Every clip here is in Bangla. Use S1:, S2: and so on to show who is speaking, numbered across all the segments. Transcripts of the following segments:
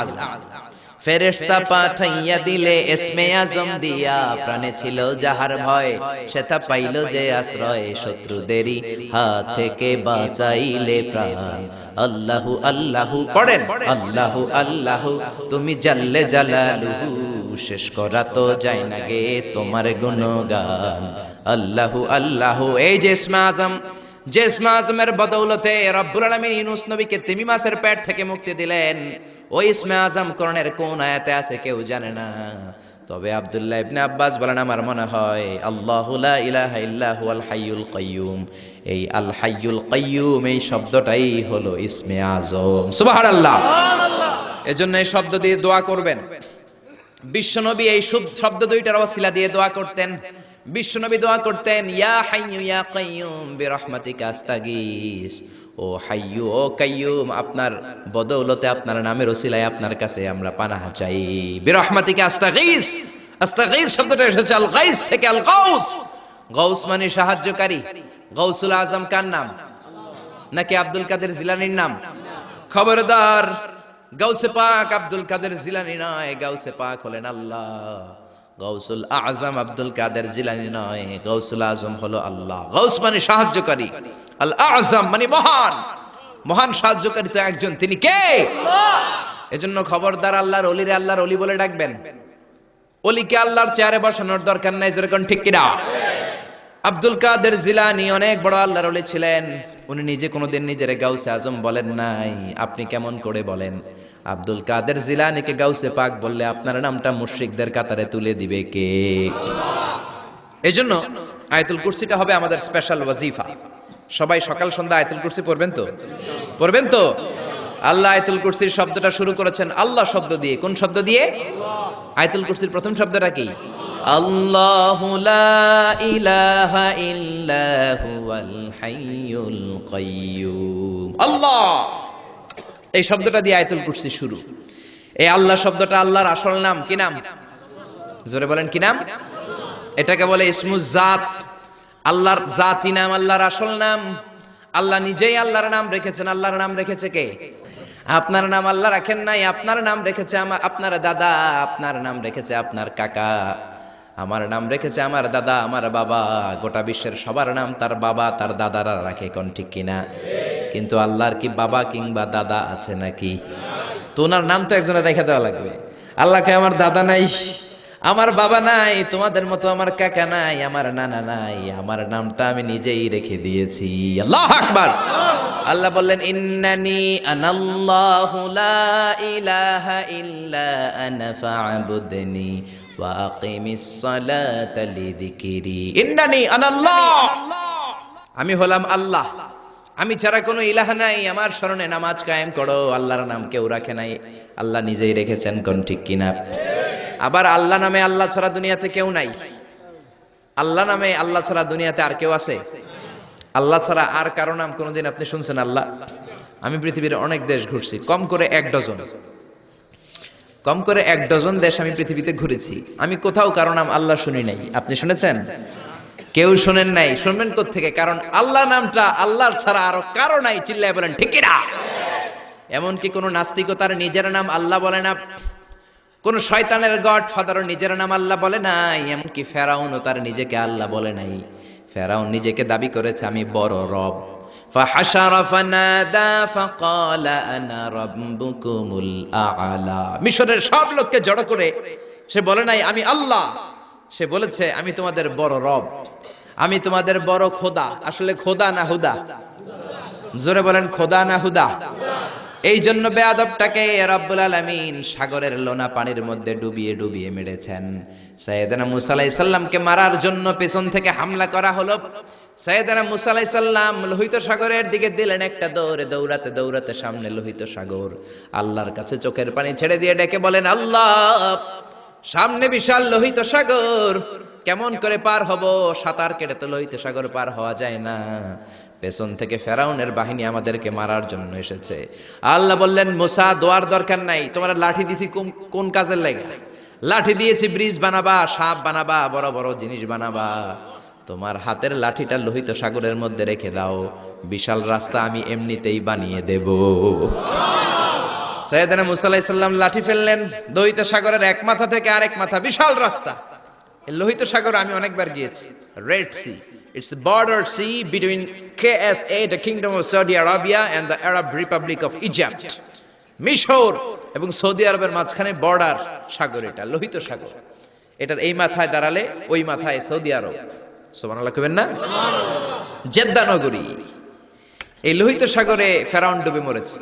S1: আযম ফেরেশতা পাঠাইয়া দিলে এসমে আজম দিয়া প্রাণে ছিল যাহার ভয়, সেটা পাইল যে আশ্রয় শত্রুদেরই হাত থেকে বাঁচাইলে প্রাণ। আল্লাহু আল্লাহু, পড়েন, আল্লাহু আল্লাহু, তুমি জাল্লে জালালুহু, শেষ করা তো যায় না গে তোমার গুণগান। আল্লাহু আল্লাহু, এই যে ইসমে আজম যে ইসমে আজমের বদৌলতে রব্বুল আলামিন ইউনুস নবীকে তিমি মাসের পেট থেকে মুক্তি দিলেন। ওই ইসমে আজম করণের কোন আয়াতে আছে কেউ জানে না। তবে আব্দুল্লাহ ইবনে আব্বাস বলেন, আমার মনে হয় আল্লাহু লা ইলাহা ইল্লাহু আল হাইয়ুল কাইয়ুম। এই আল হাইয়ুল কাইয়ুম এই শব্দটাই হলো ইসমে আজম। সুবহানাল্লাহ। এজন্য এই শব্দ দিয়ে দোয়া করবেন। বিশ্বনবী এই শব্দ দুইটার ওসিলা দিয়ে দোয়া করতেন। বিশ্বনবী দোয়া করতেন, ইয়া হাইয়ু ইয়া কাইয়ুম বিরহমাতিকা আস্তাগীস। ও হাইয়ু, ও কাইয়ুম, আপনার বদৌলতে আপনার নামের ওসিলায় আপনার কাছে আমরা পানাহ চাই। বিরহমাতিকা আস্তাগীস আস্তাগীস শব্দটা এসেছে আল গাইস থেকে আল গাউস গাউস মানে সাহায্যকারী। গাউসুল আজম কার নাম? নাকি আব্দুল কাদের জিলানির নাম? খবরদার। গাউসে পাক আব্দুল কাদের জিলানি নয়, গাউসে পাক হলেন আল্লাহ। গাউসুল আজম আব্দুল কাদের জিলানি নয় গৌসুল আজম হলো আল্লাহ। গৌস মানে সাহায্যকারী। আল আজম মানে মহান। মহান সাহায্যকারী তো একজন। তিনি কে? এজন্য খবরদার আল্লাহর অলিরে আল্লাহর অলি বলে ডাকবেন। অলিকে আল্লাহর চেয়ারে বসানোর দরকার নাই যেরকম ঠিক কিনা? আব্দুল কাদের জিলানি অনেক বড় আল্লাহর অলি ছিলেন। উনি নিজে কোনোদিন নিজের গাউসে আজম বলেন নাই। আপনি কেমন করে বলেন? আব্দুল কাদের জিলানিকে গাউসে পাক বললে আপনার নামটা মুশরিকদের কাতারে তুলে দিবে কে? এই জন্য আয়াতুল কুরসিটা হবে আমাদের স্পেশাল ওয়াজিফা। সবাই সকাল সন্ধ্যা আয়াতুল কুরসি পড়বেন তো? পড়বেন তো? আল্লাহ আয়াতুল কুরসির শব্দটা শুরু করেছেন আল্লাহ শব্দ দিয়ে। কোন শব্দ দিয়ে? আয়াতুল কুরসির প্রথম শব্দটা কি? আল্লাহু ইলাহা হাইয়ুল কাইয়্যুম আল্লাহ! এই শব্দটা দিয়ে আয়াতুল কুরসি শুরু। এই আল্লাহ শব্দটা আল্লাহর আসল নাম, কি নাম? জোরে বলেন, কি নাম? এটাকে বলে ইসমুজ জাত। আল্লাহর জাতি নাম, আল্লাহর আসল নাম। আল্লাহ নিজেই আল্লাহর নাম রেখেছেন। আল্লাহর নাম রেখেছে কে? আপনার নাম আল্লাহ রাখেন নাই, আপনার নাম রেখেছে আমার আপনার দাদা, আপনার নাম রেখেছে আপনার কাকা। আমার নাম রেখেছে আমার দাদা, আমার বাবা। গোটা বিশ্বের সবার নাম তার বাবা, তার দাদারা রাখে কোন ঠিক কিনা? কিন্তু আল্লাহর কি বাবা কিংবা দাদা আছে নাকি? তো ওনার নাম তো একজনের রেখে দেওয়া লাগবে। আল্লাহকে আমার দাদা নাই, আমার বাবা নাই, তোমাদের মতো আমার কাকা নাই, আমার নানা নাই, আমার নামটা আমি নিজেই রেখে দিয়েছি। আল্লাহ আকবার। আল্লাহ বললেন, ইন্নানি আনাল্লাহু লা ইলাহা ইল্লা আনা ফা'বুদনি ওয়া আকিমিস সালাতা লিযিকরি। ইন্নানি আনাল্লাহ। আমি হলাম আল্লাহ। আমি ছাড়া কোনো ইলাহ নাই, আমার স্মরণে নামাজ কায়েম করো, আল্লাহর নাম কেউ রাখে নাই। আল্লাহ নিজেই রেখেছেন, কোন ঠিক কিনা? আবার আল্লাহ নামে আল্লাহ ছাড়া দুনিয়াতে কেউ নাই। আল্লাহ নামে আল্লাহ ছাড়া দুনিয়াতে আর কেউ আছে? আল্লাহ ছাড়া আর কারও নাম কোনোদিন আপনি শুনছেন আল্লাহ? আমি পৃথিবীর অনেক দেশ ঘুরছি, কম করে এক ডজন। কম করে এক ডজন দেশ আমি পৃথিবীতে ঘুরেছি। আমি কোথাও কারও নাম আল্লাহ শুনি নাই। আপনি শুনেছেন? কেউ শোনেন নাই শুনবেন থেকে কারণ আল্লাহ নামটা আল্লাহর ছাড়া আরো কারো নাই চিল্লায় বলেন ঠিকই না এমনকি কোন নাস্তিকও তার নিজের নাম আল্লাহ বলে না কোন শয়তানের গড ফাদারও নিজের নাম আল্লাহ বলে নাই এমনকি ফেরাউনও তার নিজেকে আল্লাহ বলে নাই ফেরাউন নিজেকে দাবি করেছে আমি বড় রব فحشر فنادى فقال انا ربكم الاعلى মিশরের সব লোককে জড়ো করে সে বলে নাই আমি আল্লাহ সে বলেছে, আমি তোমাদের বড় রব। আমি তোমাদের বড় খোদা। আসলে খোদা না হুদা? জোরে বলেন, খোদা না হুদা? এই জন্য বেয়াদবটাকে রব্বুল আলামিন সাগরের লোনা পানির মধ্যে ডুবিয়ে ডুবিয়ে মেরেছেন। সাইয়েদনা মুসা আলাইহিস সালামকে মারার জন্য পেছন থেকে হামলা করা হলো। সাইয়েদনা মুসা আলাইহিস সালাম লোহিত সাগরের দিকে দিলেন একটা দৌড়ে, দৌড়াতে দৌড়াতে সামনে লোহিত সাগর। আল্লাহর কাছে চোখের পানি ছেড়ে দিয়ে ডেকে বলেন, আল্লাহ সামনে বিশাল লোহিত সাগর। কেমন করে পার হব? সাঁতার কেটে তো লোহিত সাগর পার হওয়া যায় না। পেছন থেকে ফেরাউনের বাহিনী আমাদেরকে মারার জন্য এসেছে। আল্লাহ বললেন, মোসা, দোয়ার দরকার নাই। তোমার লাঠি দিছি কোন- কাজের লাগে? লাঠি দিয়েছি, ব্রিজ বানাবা, সাপ বানাবা, বড় বড় জিনিস বানাবা। তোমার হাতের লাঠিটা লোহিত সাগরের মধ্যে রেখে দাও। বিশাল রাস্তা আমি এমনিতেই বানিয়ে দেব। সৈয়দনা মুসা আলাইহিস সালাম লাঠি ফেললেন। লোহিত সাগরের এক মাথা থেকে আরেক মাথা বিশাল রাস্তা। লোহিত সাগর আমি অনেকবার গিয়েছি। Red sea it's border sea between KSA the kingdom of Saudi Arabia and the Arab republic of Egypt মিশর এবং সৌদি আরবের মাঝখানে বর্ডার সাগর এটা লোহিত সাগর। এটার এই মাথায় দাঁড়ালে ওই মাথায় সৌদি আরব। সুবহানাল্লাহ কবেন না? জেদ্দা নগরী। এই লোহিত সাগরে ফেরাউন ডুবে মরেছে।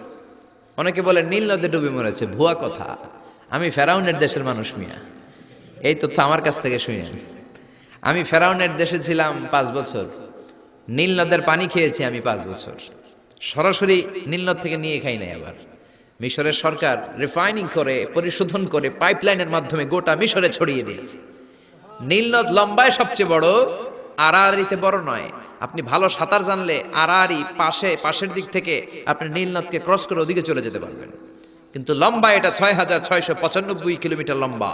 S1: অনেকে বলে, নীল নদে ডুবে মরেছে, ভুয়া কথা। আমি ফেরাউনের দেশের মানুষ মিয়া। এই তথ্য আমার কাছ থেকে শুনেন আমি ফেরাউনের দেশে ছিলাম পাঁচ বছর। নীল নদের পানি খেয়েছি আমি পাঁচ বছর। সরাসরি নীল নদ থেকে নিয়ে খাই নাই আবার। মিশরের সরকার রিফাইনিং করে, পরিশোধন করে পাইপলাইনের মাধ্যমে গোটা মিশরে ছড়িয়ে দিয়েছে। নীলনদ লম্বায় সবচেয়ে বড় আড়াআড়িতে বড় নয়। আপনি ভালো সাঁতার জানলে আড়াআড়ি পাশে, পাশের দিক থেকে আপনি নীলনদকে ক্রস করে ওদিকে চলে যেতে পারবেন। কিন্তু লম্বা এটা ছয় হাজার ছয়শো পঁচানব্বই কিলোমিটার লম্বা।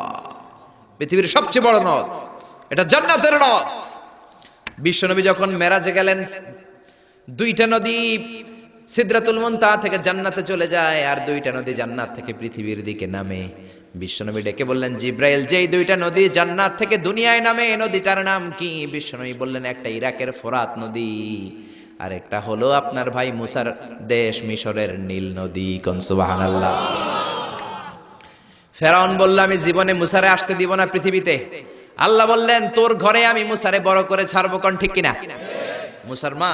S1: পৃথিবীর সবচেয়ে বড় নদ, এটা জান্নাতের নদ। বিশ্বনবী যখন মেরাজে গেলেন, দুইটা নদী সিদ্রাতুল মুনতা থেকে জান্নাতে চলে যায় আর দুইটা নদী জান্নাত থেকে পৃথিবীর দিকে নামে। বিশ্বনবী ডেকে বললেন, জিব্রাইল, যেই দুইটা নদী জান্নাত থেকে দুনিয়ায় নামে এই নদীটার নাম কি? বিশ্বনবী বললেন, একটা ইরাকের ফোরাত নদী আর একটা হলো আপনার ভাই মুসার দেশ মিশরের নীল নদী কনসুবাহানাল্লাহ ফেরাউন বলল, আমি জীবনে মুসারে আসতে দিব না পৃথিবীতে। আল্লাহ বললেন, তোর ঘরে আমি মুসারে বড় করে ছাড়বো কোন ঠিক কিনা? মুসার মা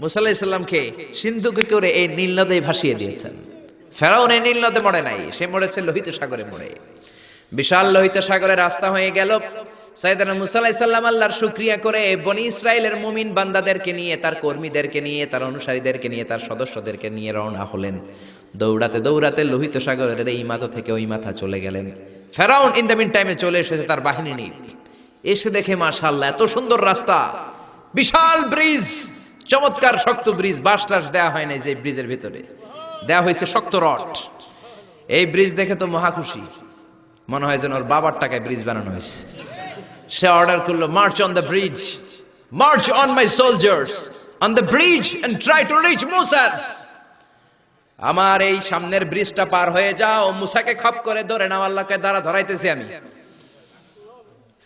S1: মুসা আলাহিসাল্লামকে সিন্ধুকে করে এই নীল নদী ভাসিয়ে দিয়েছেন। ফেরাউন নীল নদে মরে নাই, সে মরেছে লোহিত সাগরে মরে। বিশাল লোহিত সাগরে রাস্তা হয়ে গেল। সাইদানা মুসা আলাহিসাল্লাম আল্লাহর শুক্রিয়া করে বনি ইসরায়েলের মুমিন বান্দাদেরকে নিয়ে, তার কর্মীদেরকে নিয়ে, তার অনুসারীদেরকে নিয়ে, তার সদস্যদেরকে নিয়ে রওনা হলেন। দৌড়াতে দৌড়াতে লোহিত সাগরের এই মাথা থেকে ওই মাথা চলে গেলেন। ফেরাউন ইন দ্য মিন টাইমে চলে এসেছে তার বাহিনী নিয়ে। এসে দেখে মাশাল্লাহ এত সুন্দর রাস্তা। বিশাল ব্রিজ, চমৎকার শক্ত ব্রিজ বাস টাস দেওয়া হয় নাই যে ব্রিজের ভিতরে। দেওয়া হয়েছে শক্ত রড। এই ব্রিজ দেখে তো মহা খুশি। মনে হয় যেন ওর বাবার টাকায় ব্রিজ বানানো হয়েছে। সে অর্ডার করল march on the bridge march on my soldiers on the bridge and try to reach Musa's আমার এই সামনের ব্রিজটা পার হয়ে যাও, মুসাকে খপ করে ধরে নাও, আল্লাহকে দ্বারা ধরাইতেছি আমি।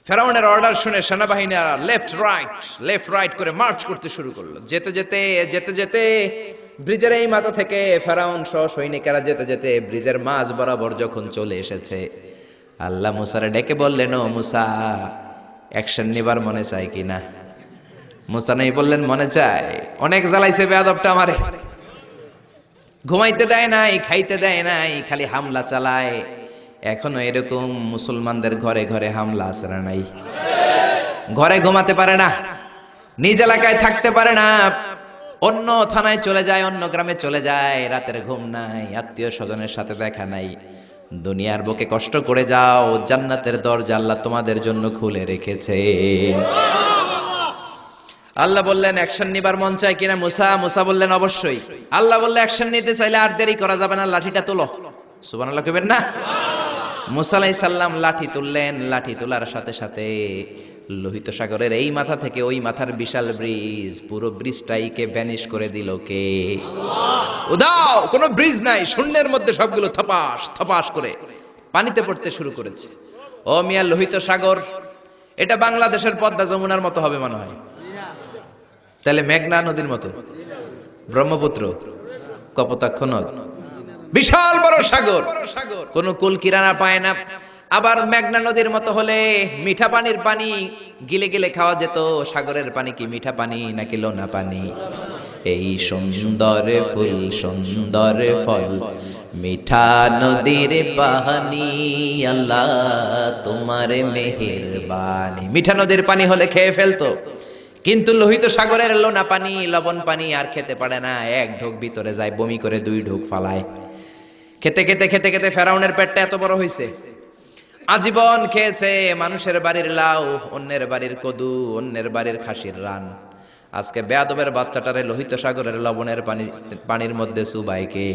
S1: ফেরাউনের অর্ডার শুনে সেনাবাহিনীরা লেফট রাইট লেফট রাইট করে মার্চ করতে শুরু করল। যেতে যেতে যেতে যেতে ব্রিজের এই মাথা থেকে ফেরাউন সহ সৈনিকেরা যেতে যেতে ব্রিজের মাঝ বরাবর যখন চলে এসেছে, আল্লাহ মুসারে ডেকে বললেন, ও মুসা অ্যাকশন নেবার মনে চায় কিনা মুসা নেই বললেন, মনে চায়। অনেক জ্বালাইছে বেয়াদবটা আমারে। ঘুমাইতে দেয় নাই, খাইতে দেয় নাই, খালি হামলা চালায়। এখনও এরকম মুসলমানদের ঘরে ঘরে হামলা আছে না নাই? ঘরে ঘুমাতে পারে না, নিজ এলাকায় থাকতে পারে না। অন্য থানায় চলে যায়, অন্য গ্রামে চলে যায়, রাতের ঘুম নাই, আত্মীয় স্বজনের সাথে দেখা নাই। দুনিয়ার বুকে কষ্ট করে যাও, জান্নাতের দরজা আল্লাহ তোমাদের জন্য খুলে রেখেছে। আল্লাহ বললেন অ্যাকশন নিবার মন চায় কিনা? মুসা মুসা বললেন, অবশ্যই। আল্লাহ বললে অ্যাকশন নিতে চাইলে আর দেরি করা যাবে না, লাঠিটা তোলো। সুবান আল্লাহ কবেন না? মুসা আলাইহিস সাল্লাম লাঠি তুললেন, লাঠি তোলার সাথে সাথে লোহিত সাগরের এই মাথা থেকে ওই মাথার বিশাল ব্রিজ পুরো ব্রিজটাইকে ভ্যানিশ করে দিল কে? উদাও কোনো ব্রিজ নাই শূন্যের মধ্যে সবগুলো থপাস থপাস করে পানিতে পড়তে শুরু করেছে। ও মিয়া লোহিত সাগর এটা বাংলাদেশের পদ্মা যমুনার মতো হবে মনে হয়। তাহলে মেঘনা নদীর মতো। ব্রহ্মপুত্র কপোতাক্ষ নদ। বিশাল বড় সাগর সাগর কোন কুল কিরানা পায় না। আবার মেঘনা নদীর মতো হলে মিঠা পানির পানি গিলে গিলে খাওয়া যেত। সাগরের পানি কি মিঠা পানি নাকি লোনা পানি? এই সুন্দর ফুল, সুন্দর ফল, মিঠা নদীর পাহানি আল্লাহ তোমার মেহেরবানি। মিঠা নদীর পানি হলে খেয়ে ফেলতো, কিন্তু লোহিত সাগরের লোনা পানি, লবণ পানি আর খেতে পারে না। এক ঢোক ভিতরে যায়, বমি করে দুই ঢোক ফালায়। খেতে খেতে খেতে খেতে ফেরাউনের পেটটা এত বড় হয়েছে আজীবন খেয়েছে মানুষের বাড়ির লাউ, অন্যের বাড়ির কদু, অন্যের বাড়ির খাসির রান। আজকে বেয়াদবের বাচ্চাটারে লোহিত সাগরের লবণের পানি, পানির মধ্যে সুবাইকে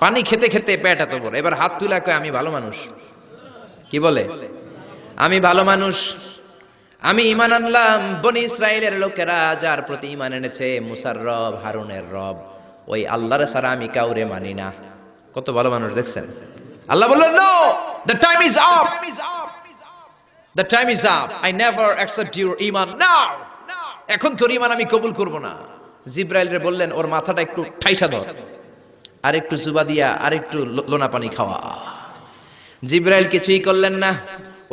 S1: পানি খেতে খেতে পেট এত বড়। এবার হাত তুলে কয়, আমি ভালো মানুষ। কি বলে? আমি ভালো মানুষ। আমি ইমান আনলাম। বনি ইসরায়েলের লোকেরা যার প্রতি ইমান এনেছে মুসার রব হারুনের রব। ওই আল্লাহর সারা আমি কাউরে মানি না। কত ভালো মানুষ দেখছেন? আল্লাহ বললেন no the time is up the time is up I never accept your Iman now এখন তোর ইমান আমি কবুল করব না। জিব্রাইল রে বললেন, ওর মাথাটা একটু ঠাইসা ধর। আর একটু জুবা দিয়া আর একটু লোনা পানি খাওয়া। জিব্রাইল কিছুই করলেন না।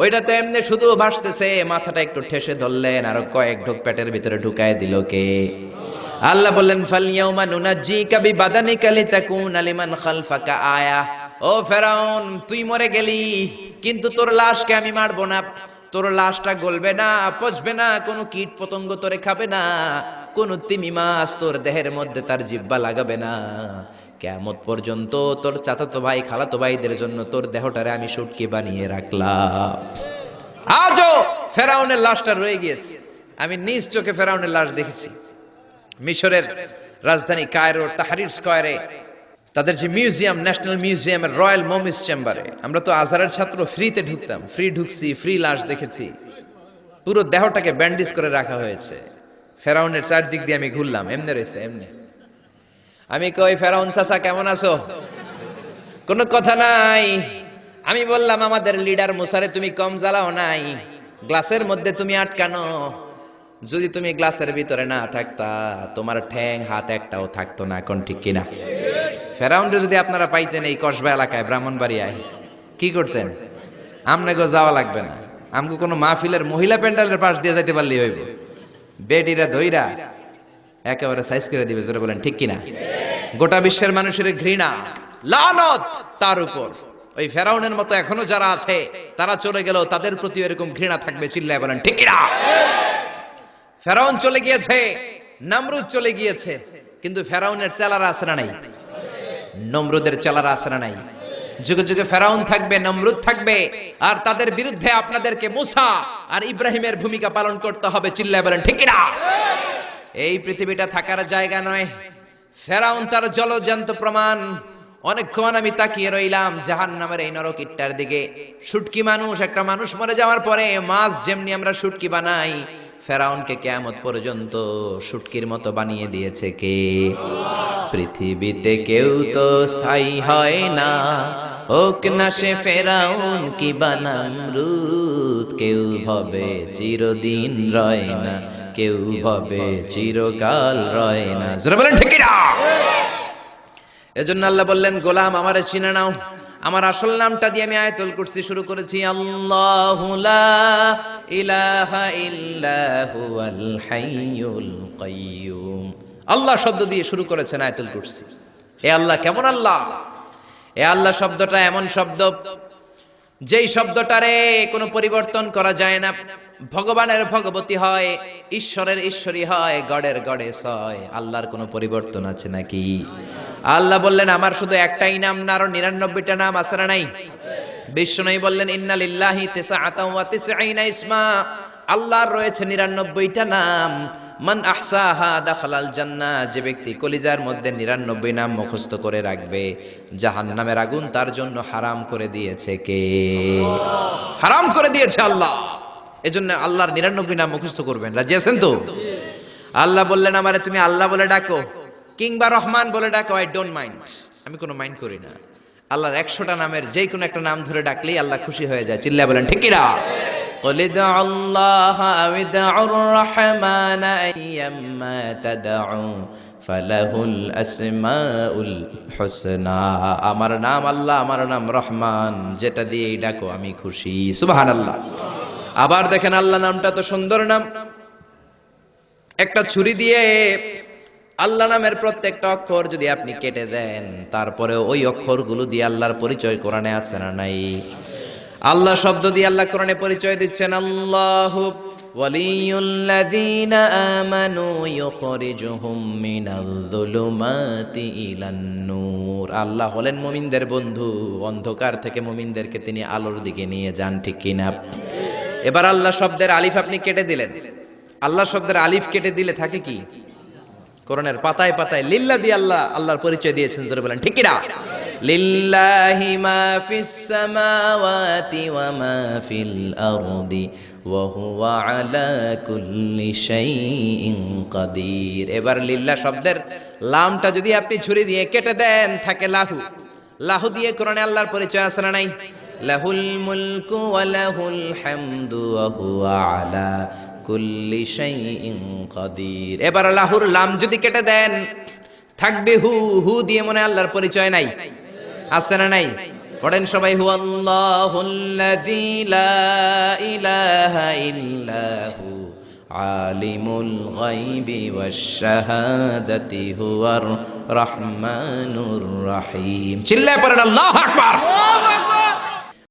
S1: ওইটা তো এমনি শুধু ভাসতেছে, মাথাটা একটু ঠেসে ধরলেন, আর কয়েক ঢোক পেটের ভিতরে ঢুকায় দিল কে। আল্লাহ বললেন ফালিয়াউমা নুনাজ্জিকা বিবাদানিকা লিতাকুনা লিমান খালফাকা আয়া। ও ফেরাউন, তুই মরে গেলি, কিন্তু তোর লাশকে আমি মারবো না। তোর লাশটা গলবে না, পচবে না, কোনো কীট পতঙ্গ তোরে খাবে না, কোনো তিমি মাছ তোর দেহের মধ্যে তার জিব্বা লাগাবে না। কেমত পর্যন্ত তোর চাচাতো ভাই, খালাতো ভাইদের জন্য তোর দেহটারে আমি সুটকি বানিয়ে রাখলাম। আজও ফেরাউনের লাশটা রয়ে গিয়েছে। আমি নিজ চোখে ফেরাউনের লাশ দেখেছি। মিশরের রাজধানী কায়রোর, তাহারির স্কয়ারে তাদের যে মিউজিয়াম, ন্যাশনাল মিউজিয়ামের রয়্যাল মমিস চেম্বারে। আমরা তো আজহারের ছাত্র, ফ্রিতে ঢুকতাম, ফ্রি ঢুকছি, ফ্রি লাশ দেখেছি। পুরো দেহটাকে ব্যান্ডেজ করে রাখা হয়েছে। ফেরাউনের চারদিক দিয়ে আমি ঘুরলাম, এমনি রয়েছে, এমনি। আমি কই, ফেরাউন চাচা, কেমন আছো? কোনো কথা নাই। আমি বললাম, আমাদের লিডার মুসারে তুমি কম জ্বালাও নাই। গ্লাসের মধ্যে তুমি আটকানো। যদি তুমি গ্লাসের ভিতরে না থাকতা, তোমার ঠ্যাং, হাত একটাও থাকতো না কোন ঠিক কিনা? ফেরাউন্ডে যদি আপনারা পাইতেন এই কসবা এলাকায়, ব্রাহ্মণবাড়িয়ায়, কি করতেন? আমনাগো যাওয়া লাগবে না। আমগো কোনো মাহফিলের মহিলা প্যান্ডেলের পাশ দিয়ে যাইতে পারলেই হইব। বেডিরা দইরা একেবারে সাইজ করে দিবে, জোরে বলেন, ঠিক কিনা? গোটা বিশ্বের মানুষের ঘৃণা, লানত তার উপর। ওই ফেরাউনের মতো এখনও যারা আছে, তারা চলে গেল তাদের প্রতি এরকম ঘৃণা থাকবে, চিল্লায় বলেন, ঠিক কিনা? ফেরাউন চলে গিয়েছে, নামরুদ চলে গিয়েছে, কিন্তু ফেরাউনের চেলারা আছে না নাই? নমরুদের চেলারা আছে নাই। যুগে যুগে ফেরাউন থাকবে, নমরুদ থাকবে, আর তাদের বিরুদ্ধে আপনাদেরকে মুসা আর ইব্রাহিমের ভূমিকা পালন করতে হবে, চিল্লায় বলেন, ঠিক কিনা? এই পৃথিবীটা থাকার জায়গা নয়। ফেরাউন তার জলজান্ত প্রমাণ। অনেকক্ষণ আমি তাকিয়ে রইলাম জাহান নামের এই নরক ইট্টার দিকে। শুটকি মানুষ, একটা মানুষ মরে যাওয়ার পরে মাছ যেমনি আমরা শুটকি বানাই ফেরাউনকে কেয়ামত পর্যন্ত শুটকির মতো বানিয়ে দিয়েছে কে? পৃথিবীতে কেউ তো স্থায়ী হয় না। হোক না সে ফেরাউন কি বানাম রুত কেউ হবে চিরদিন রয় না। কেউ হবে চিরকাল রয় না। এজন্য আল্লাহ বললেন, গোলাম আমারে চিনে নাও। আমার আসল নামটা দিয়ে আমি আয়াতুল কুরসি শুরু করেছি। আল্লাহু লা আল্লাহ শব্দ দিয়ে শুরু করেছেন আয়াতুল কুরসি। এ আল্লাহ কেমন আল্লাহ? এ আল্লাহ শব্দটা এমন শব্দ, যেই শব্দটারে কোনো পরিবর্তন করা যায় না। ভগবানের ভগবতী হয়, ঈশ্বরের ঈশ্বরী হয়, গডের গডেস হয় আল্লাহর কোনো পরিবর্তন আছে নাকি? আল্লাহ বললেন, আমার শুধু একটাই নাম না, আরও নিরানব্বইটা নাম না নাই? বিষ্ণু বললেন ইন্নালিল্লাহি তিসআতাও ওয়া তিসঈনা ইসমা। আল্লাহর রয়েছে নিরানব্বইটা নাম। মান আহসাহা দাখালাল জান্নাহ যে ব্যক্তি কলিজার মধ্যে নিরানব্বই নাম মুখস্থ করে রাখবে, জাহান্নামের আগুন তার জন্য হারাম করে দিয়েছে কে? হারাম করে দিয়েছে আল্লাহ। এজন্য আল্লাহর নিরানব্বই নাম মুখস্থ করবেন। রাজি আছেন তো? আল্লাহ বললেন, আমারে তুমি আল্লাহ বলে ডাকো। কিংবা রহমান বলে ডাকো আই ডোন্ট মাইন্ড আমি কোনো মাইন্ড করি না আল্লাহর একশোটা নামের যে কোনো একটা নাম ধরে ডাকলেই আল্লাহ খুশি হয়ে যায় চিল্লা বলেন ঠিক কিনা قل ادعوا الله أو ادعوا الرحمن أيما تدعوا فله الأسماء الحسنى আমার নাম আল্লাহ আমার নাম রহমান যেটা দিয়ে ডাকো আমি খুশি সুবহানাল্লাহ আবার দেখেন আল্লাহ নামটা তো সুন্দর নাম একটা ছুরি দিয়ে আল্লাহ নামের প্রত্যেকটা অক্ষর যদি আপনি কেটে দেন তারপরে ওই অক্ষরগুলো দিয়ে আল্লাহর পরিচয় কোরআনে আছে না নাই? আল্লাহ শব্দ দিয়ে আল্লাহ কোরআনে পরিচয় দিচ্ছেন, আল্লাহ ওয়ালিয়ুল্লাযীনা আমানু ইউখরিজুহুম আল্লাহ হলেন মুমিনদের বন্ধু, অন্ধকার থেকে মুমিনদেরকে তিনি আলোর দিকে নিয়ে যান, ঠিক কিনা? এবার আল্লাহ শব্দের আলিফ আপনি কেটে দিলেন। আল্লাহ শব্দের আলিফ কেটে দিলে থাকে কি? কোরআনের পাতায় পাতায় লিল্লা দিয়ে আল্লাহ, আল্লাহর পরিচয় দিয়েছেন, জোরে বলেন, ঠিক কিনা? লিল্লাহি মা ফিস সামাওয়াতি ওয়া মা ফিল আরদি ওয়া হুয়া আলা কুল্লি শাইইন কাদির। এবার লিল্লা শব্দের লামটা যদি আপনি ছুরি দিয়ে কেটে দেন, থাকে লাহু। লাহু দিয়ে কোরআনে আল্লাহর পরিচয় না নাই? লাহুল মুলকু ওয়া লাহুল হামদু ওয়া হুয়া আলা কুল্লি শাইইন কাদির। এবার লাহুর লাম যদি কেটে দেন, থাকবে হু হু দিয়ে মনে আল্লাহর পরিচয় নাই। আছে না নাই? পড়েন সবাই হু আল্লাহুল্লাযী লা ইলাহা আলিমুল গায়বি ওয়াশ শাহাদাতি হুয়ার রহমানুর রহিম। চিল্লায় পড়েন, আল্লাহু আকবার!